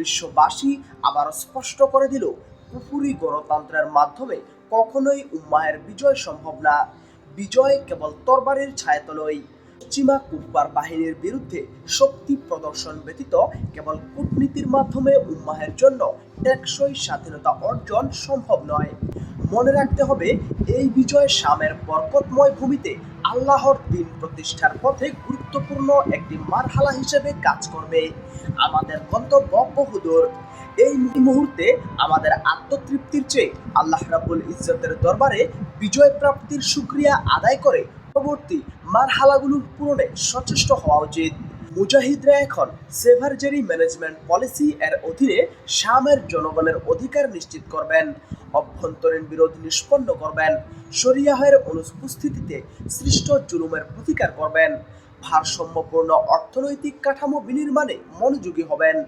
বিশ্ববাসী আবার স্পষ্ট করে দিল, কুফুরি গণতন্ত্রের মাধ্যমে কখনোই উম্মাহের বিজয় সম্ভব না। বিজয় কেবল তরবারের ছায়াতলই। পশ্চিমা কুফবার বাহিনীর বিরুদ্ধে শক্তি প্রদর্শন ব্যতীত কেবল কূটনীতির মাধ্যমে উম্মাহের জন্য টেকসই স্বাধীনতা অর্জন সম্ভব নয়। মনে রাখতে হবে, এই বিজয় শামের বরকতময় ভূমিতে আল্লাহর দিন প্রতিষ্ঠার পথে গুরুত্বপূর্ণ একটি মারহালা হিসেবে কাজ করবে। আমাদের গন্তব্য বহুদূর। এই মুহূর্তে আমাদের আত্মতৃপ্তির চেয়ে আল্লাহ রাবুল ইজ্জতের দরবারে বিজয় প্রাপ্তির সুক্রিয়া আদায় করে পরবর্তী মারহালাগুলো পূরণে সচেষ্ট হওয়া উচিত। মুজাহিদরা এখন সেভারজেরি ম্যানেজমেন্ট পলিসি এর অধীনে শামের জনগণের অধিকার নিশ্চিত করবেন, অভ্যন্তরীণ বিরোধ নিষ্পন্ন করবেন, শরিয়াহের অনুপস্থিতিতে সৃষ্ট জুলুমের প্রতিকার করবেন, ভারসাম্যপূর্ণ অর্থনৈতিক কাঠামো বিনির্মাণে মনোযোগী হবেন।